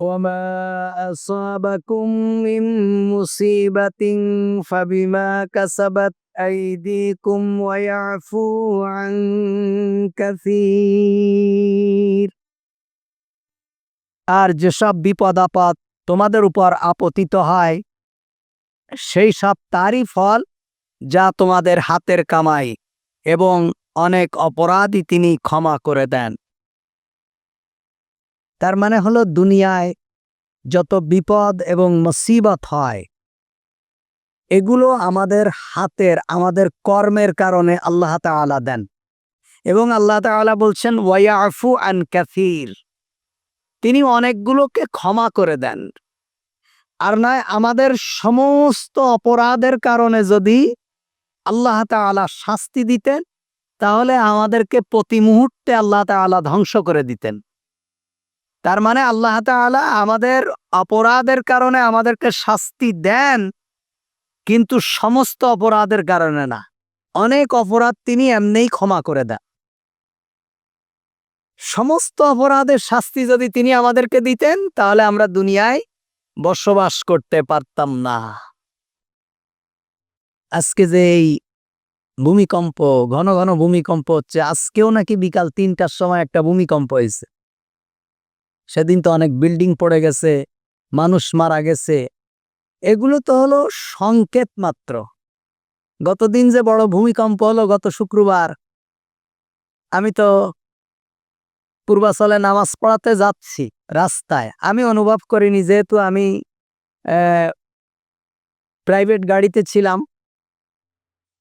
وما أصابكم من مصيبة فبما كسبت أيديكم ويعفو عن كثير আর যেসব বিপদ আপদ তোমাদের উপর আপতিত হয় সেই সব তারই ফল যা তোমাদের হাতের কামাই এবং অনেক অপরাধী তিনি ক্ষমা করে দেন তার মানে হলো দুনিয়ায় যত বিপদ এবং মুসিবত হয়, এগুলো আমাদের হাতের, আমাদের কর্মের কারণে আল্লাহ তাআলা দেন। এবং আল্লাহ তাআলা বলছেন ওয়াইয়াফু আন ক্যাফির তিনি অনেকগুলোকে ক্ষমা করে দেন। আর নয়, আমাদের সমস্ত অপরাধের কারণে যদি আল্লাহ তাআলা শাস্তি দিতেন, তাহলে আমাদেরকে প্রতি মুহূর্তে আল্লাহ তাআলা ধ্বংস করে দিতেন। তার মানে আল্লাহ তাআলা আমাদের অপরাধের কারণে আমাদেরকে শাস্তি দেন, কিন্তু সমস্ত অপরাধের কারণে না। অনেক অপরাধ তিনি এমনিই ক্ষমা করে দেন। সমস্ত অপরাধের শাস্তি যদি তিনি আমাদেরকে দিতেন, তাহলে আমরা দুনিয়ায় বসবাস করতে পারতাম না। আজকে যে এই ভূমিকম্প, ঘন ঘন ভূমিকম্প হচ্ছে, আজকেও নাকি বিকাল তিনটার সময় একটা ভূমিকম্প হয়েছে। সেদিন তো অনেক বিল্ডিং পড়ে গেছে, মানুষ মারা গেছে। এগুলো তো হলো সংকেত মাত্র। গতদিন যে বড় ভূমিকম্প হলো গত শুক্রবার, আমি তো পূর্বাচলে নামাজ পড়াতে যাচ্ছি রাস্তায়। আমি অনুভব করিনি যেহেতু আমি প্রাইভেট গাড়িতে ছিলাম।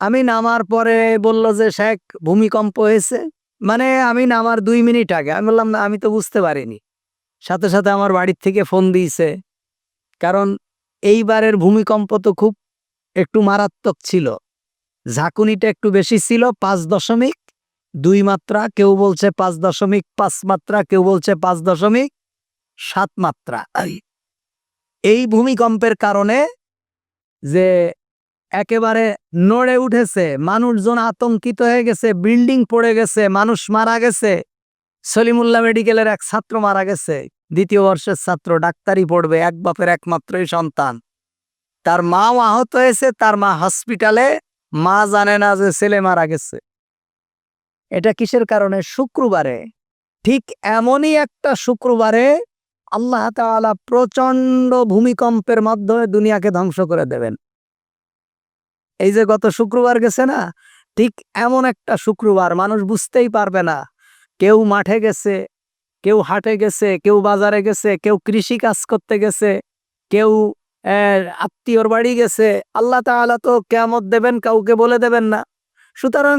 আমি নামার পরে বলল যে, শেখ, ভূমিকম্প হয়েছে। মানে আমি নামার দুই মিনিট আগে। আমি বললাম, না, আমি তো বুঝতে পারিনি। সাথে সাথে আমার বাড়ির থেকে ফোন দিয়েছে। কারণ এইবারের ভূমিকম্প তো খুব একটু মারাত্মক ছিল। ঝাঁকুনিটা একটু বেশি ছিল, পাঁচ দশমিক দুই মাত্রা, কেউ বলছে পাঁচ দশমিক পাঁচ মাত্রা, কেউ বলছে পাঁচ দশমিক সাত মাত্রা। এই ভূমিকম্পের কারণে যে একেবারে নড়ে উঠেছে, মানুষজন আতঙ্কিত হয়ে গেছে, বিল্ডিং পড়ে গেছে, মানুষ মারা গেছে, সলিমুল্লাহ মেডিকেলের এক ছাত্র মারা গেছে। দ্বিতীয় বর্ষের ছাত্র ডাক্তারি পড়বে, এক বাপের একমাত্রই সন্তান। তার মাও আহত হয়েছে, তার মা হসপিটালে, মা জানে না যে ছেলে মারা গেছে। এটা কিসের কারণে? শুক্রবারে। ঠিক এমনই একটা শুক্রবারে আল্লাহ তাআলা প্রচণ্ড ভূমিকম্পের মাধ্যমে দুনিয়াকে ধ্বংস করে দেবেন। এই যে গত শুক্রবার গেছে না, ঠিক এমন একটা শুক্রবার, মানুষ বুঝতেই পারবে না। কেউ মাঠে গেছে কেউ হাটে গেছে, কেউ বাজারে গেছে, কেউ কৃষি কাজ করতে গেছে, কেউ আত্মীয়র বাড়ি গেছে, আল্লাহ তাআলা তো কেমত দেবেন, কাউকে বলে দেবেন না। সুতরাং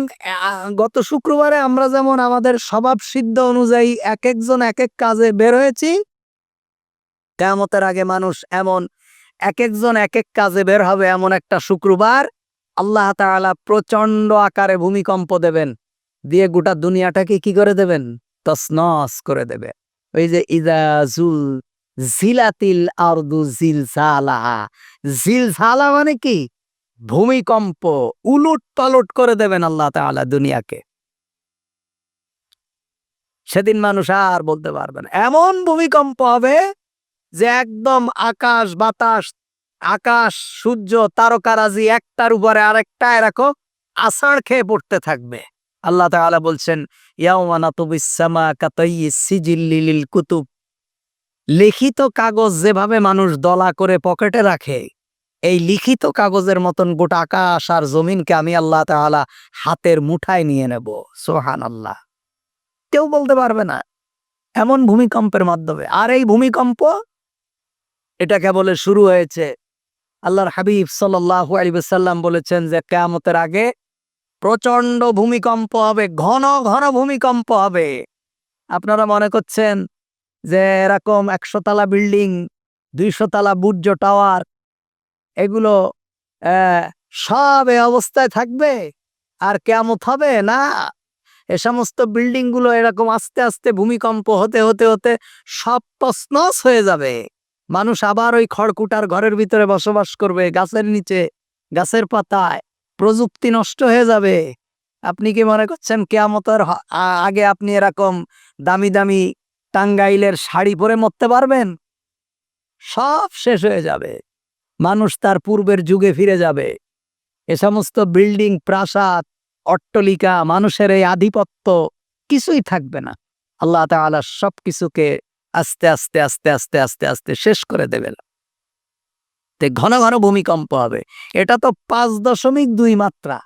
গত শুক্রবারে আমরা যেমন আমাদের স্বভাব সিদ্ধ অনুযায়ী এক একজন এক এক কাজে বের হয়েছি কেমতের আগে মানুষ এমন এক একজন এক এক কাজে বের হবে এমন একটা শুক্রবার, আল্লাহ তাআলা প্রচণ্ড আকারে ভূমিকম্প দেবেন। দিয়ে গোটা দুনিয়াটাকে কি করে দেবেন? তসনস করে দেবে। ওই যে ইজাজুল জিলাতিল আরদু জিলজালাহা। জিলজালা মানে কি? ভূমিকম্প, উলুট পালট করে দেবেন আল্লাহ তাআলা দুনিয়াকে। সেদিন মানুষ আর বলতে পারবে না। এমন ভূমিকম্প হবে যে একদম আকাশ, বাতাস, আকাশ, সূর্য, তারকারাজি একটার উপরে আরেকটা এরকম আষাঢ় খেয়ে পড়তে থাকবে। আল্লাহ তাআলা বলছেন কুতুব। লিখিত কাগজ যেভাবে মানুষ দলা করে পকেটে রাখে, এই লিখিত কাগজের মতন গোটা আকাশ আর জমিনকে আমি আল্লাহ তাআলা হাতের মুঠায় নিয়ে নেব সোহান আল্লাহ কেউ বলতে পারবে না, এমন ভূমিকম্পের মাধ্যমে। আর এই ভূমিকম্প, এটা কেবলে শুরু হয়েছে। আল্লাহর হাবিব সাল্লাহ আলিবাসাল্লাম বলেছেন যে, কেয়ামতের আগে প্রচণ্ড ভূমিকম্প হবে, ঘন ঘন ভূমিকম্প হবে। আপনারা মনে করছেন যে এরকম একশো তালা বিল্ডিং, দুইশো তালা বুর্জ টাওয়ার, এগুলো সব এ অবস্থায় থাকবে? আর কেমত হবে? না। এ সমস্ত বিল্ডিংগুলো এরকম আস্তে আস্তে ভূমিকম্প হতে হতে হতে সব তসনস হয়ে যাবে। মানুষ আবার ওই খড়কুটার ঘরের ভিতরে বসবাস করবে, গাছের নিচে, গাছের পাতায়। প্রযুক্তি নষ্ট হয়ে যাবে। আপনি কি মনে করছেন কেয়ামতের আগে আপনি এরকম দামি দামি টাঙ্গাইলের শাড়ি পরে মরতে পারবেন? সব শেষ হয়ে যাবে। মানুষ তার পূর্বের যুগে ফিরে যাবে। এ সমস্ত বিল্ডিং, প্রাসাদ, অট্টলিকা, মানুষের এই আধিপত্য কিছুই থাকবে না। আল্লাহ তাআলা সব কিছুকে আস্তে আস্তে আস্তে আস্তে আস্তে আস্তে শেষ করে দেবেন। ঘন ঘন ভূমিকম্প হবে। এটা তো পাঁচ দশমিক দুই মাত্রা।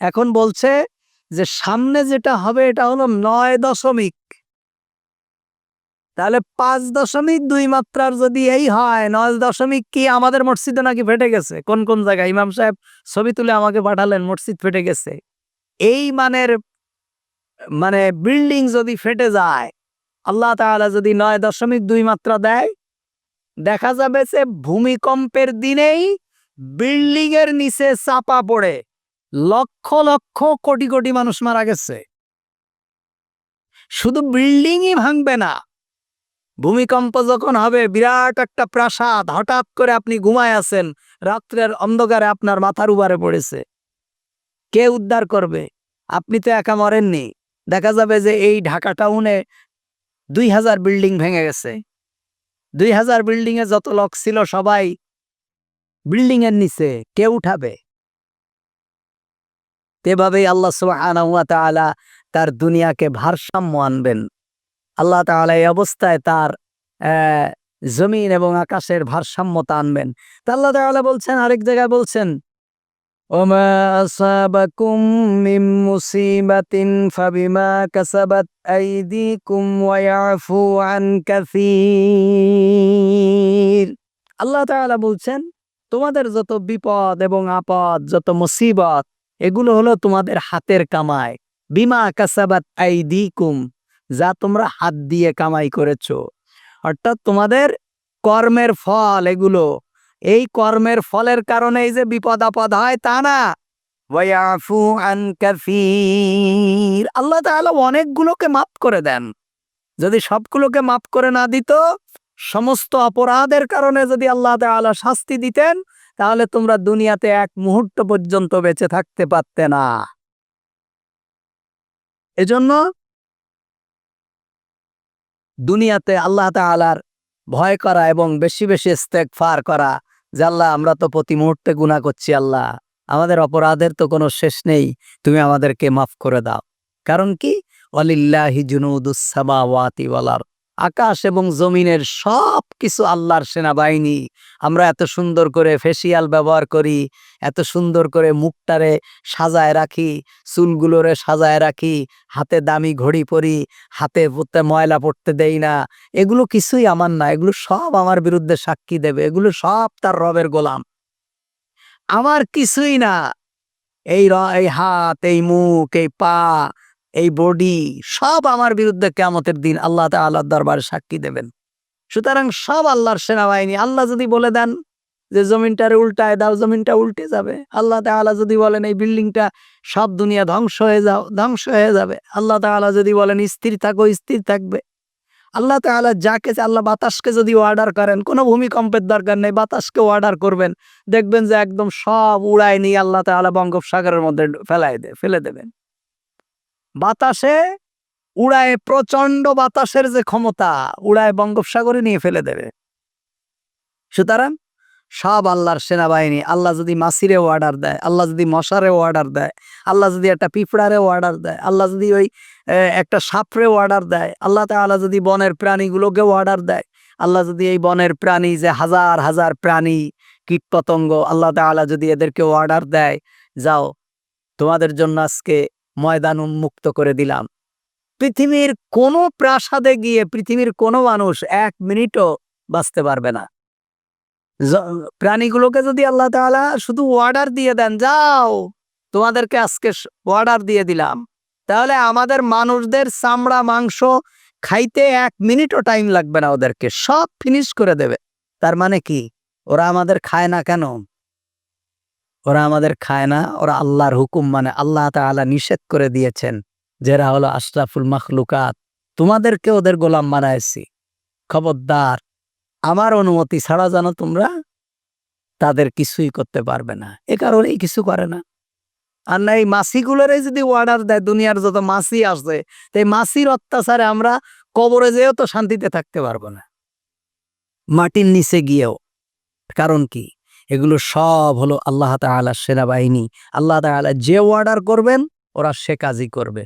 এখন বলছে যে সামনে যেটা হবে এটা হলো নয় দশমিক। তাহলে পাঁচ দশমিক দুই মাত্রার যদি এই হয়, নয় দশমিক কি আমাদের মসজিদে নাকি ফেটে গেছে? কোন কোন জায়গায়? ইমাম সাহেব ছবি তুলে আমাকে পাঠালেন, মসজিদ ফেটে গেছে। এই মানের মানে বিল্ডিং যদি ফেটে যায়, আল্লাহ তাআলা যদি নয় দশমিক দুই মাত্রা দেয় দেখা যাবে যে ভূমিকম্পের দিনেই বিল্ডিং এর নিচে চাপা পড়ে লক্ষ লক্ষ কোটি কোটি মানুষ মারা গেছে। শুধু বিল্ডিংই ভাঙবে না, ভূমিকম্প যখন হবে, বিরাট একটা প্রাসাদ হঠাৎ করে আপনি ঘুমায় আছেন, রাত্রের অন্ধকারে আপনার মাথার উপরে পড়েছে। কে উদ্ধার করবে? আপনি তো একা মরেননি। দেখা যাবে যে এই ঢাকা টাউনে দুই হাজার বিল্ডিং ভেঙে গেছে। দুই হাজার বিল্ডিংয়ে যত লোক ছিল সবাই বিল্ডিংয়ের নিচে কে উঠাবে? এভাবেই আল্লাহ সুবহানাহু তার দুনিয়াকে ভারসাম্য আনবেন। আল্লাহ তালা এই অবস্থায় তার জমিন এবং আকাশের ভারসাম্যতা আনবেন। তা আল্লাহ তালা বলছেন, আরেক জায়গায় বলছেন وما أصابكم من مصيبة فبما كسبت أيديكم ويعفو عن كثير আল্লাহ তাআলা বলছেন তোমাদের যত বিপদ এবং আপদ যত মুসিবত এগুলো হলো তোমাদের হাতের কামাই বিমা কাসাবাত আইদিকুম যা তোমরা হাত দিয়ে কামাই করেছো অর্থাৎ তোমাদের কর্মের ফল এগুলো এই কর্মের ফলের কারণে যে বিপদ আপদ হয়, তা না। আল্লাহ তাআলা অনেকগুলোকে মাফ করে দেন। যদি সবগুলোকে মাফ করে না দিত, সমস্ত অপরাধের কারণে যদি আল্লাহ তাআলা শাস্তি দিতেন, তাহলে তোমরা দুনিয়াতে এক মুহূর্ত পর্যন্ত বেঁচে থাকতে পারতে না। এজন্য দুনিয়াতে আল্লাহ তাআলার ভয় করা এবং বেশি বেশি ইস্তেগফার করা যে আল্লাহ, আমরা তো প্রতি মুহূর্তে গুণা করছি আল্লাহ। আমাদের অপরাধের তো কোনো শেষ নেই, তুমি আমাদেরকে মাফ করে দাও। কারণ কি? অলিল্লাহি জুনুদুস সামাওয়াতি ওয়াল আরদ। আকাশ এবং জমিনের সব কিছু আল্লাহর সেনাবাহিনী। আমরা এত সুন্দর করে ফেসিয়াল ব্যবহার করি, এত সুন্দর করে মুখটারে সাজায় রাখি, চুলগুলোরে সাজায় রাখি, হাতে দামি ঘড়ি পরি, হাতে পড়তে ময়লা পড়তে দেই না। এগুলো কিছুই আমার না, এগুলো সব আমার বিরুদ্ধে সাক্ষী দেবে, এগুলো সব তার রবের গোলাম। আমার কিছুই না। এই এই হাত, এই মুখ, এই পা এই বডি সব আমার বিরুদ্ধে কেমতের দিন আল্লাহ তাআলার দরবারে সাক্ষী দেবেন। সুতরাং সব আল্লাহর সেনাবাহিনী, আল্লাহ যদি বলে দেন যে জমিনটারে উল্টায় দাও, জমিনটা উল্টে যাবে। আল্লাহ তাআলা যদি বলেন এই বিল্ডিংটা সব দুনিয়া ধ্বংস হয়ে যাও, ধ্বংস হয়ে যাবে। আল্লাহ তাআলা যদি বলেন স্থির থাকো, স্থির থাকবে। আল্লাহ তাআলা যাকে, আল্লাহ বাতাসকে যদি অর্ডার করেন, কোনো ভূমিকম্পের দরকার নেই, বাতাসকে অর্ডার করবেন। দেখবেন যে একদম সব উড়ায় নিয়ে আল্লাহ তাআলা বঙ্গোপসাগরের মধ্যে ফেলাই দে, ফেলে দেবেন। বাতাসে উড়ায় প্রচণ্ড বাতাসের যে ক্ষমতা, উড়ায় বঙ্গোপসাগরে নিয়ে ফেলে দেবে। সুতরাং সব আল্লাহর সেনাবাহিনী, আল্লাহ যদি মাসিরেও অর্ডার দেয়, আল্লাহ যদি মশারেও অর্ডার দেয়, আল্লাহ যদি একটা পিঁপড়ারেও অর্ডার দেয়, আল্লাহ যদি ওই একটা সাপরেও অর্ডার দেয়, আল্লাহ তাআলা যদি বনের প্রাণীগুলোকেও অর্ডার দেয়, আল্লাহ যদি এই বনের প্রাণী যে হাজার হাজার প্রাণী, কীটপতঙ্গ, আল্লাহ তাআলা যদি এদেরকে অর্ডার দেয়, যাও, তোমাদের জন্য আজকে ময়দান উন্মুক্ত করে দিলাম। পৃথিবীর কোনো প্রাসাদে গিয়ে পৃথিবীর কোনো মানুষ এক মিনিটও বাঁচতে পারবে না। প্রাণীগুলোকে যদি আল্লাহ তাআলা শুধু অর্ডার দিয়ে দেন, যাও, তোমাদেরকে আজকে অর্ডার দিয়ে দিলাম। তাহলে আমাদের মানুষদের চামড়া, মাংস খাইতে এক মিনিটও টাইম লাগবে না ওদেরকে, সব ফিনিশ করে দেবে। তার মানে কি? ওরা আমাদের খায় না কেন? ওরা আমাদের খায় না, ওরা আল্লাহর হুকুম মানে আল্লাহ তাআলা নিষেধ করে দিয়েছেন যারা হলো আশরাফুল মখলুকাত। তোমাদেরকে ওদের গোলাম বানাইছি। খবরদার, আমার অনুমতি ছাড়া জানো তোমরা তাদের কিছুই করতে পারবে না। এ কারণেই কিছু করে না। আর না, এই মাসিগুলোরে যদি অর্ডার দেয়, দুনিয়ার যত মাসি আছে তো এই মাসির অত্যাচারে আমরা কবরে যেও তো শান্তিতে থাকতে পারব না। মাটির নিচে গিয়েও। কারণ কি? এগুলো সব হলো আল্লাহ তালা সেনাবাহিনী। আল্লাহ তালা যে অর্ডার করবেন, ওরা সে কাজই করবে।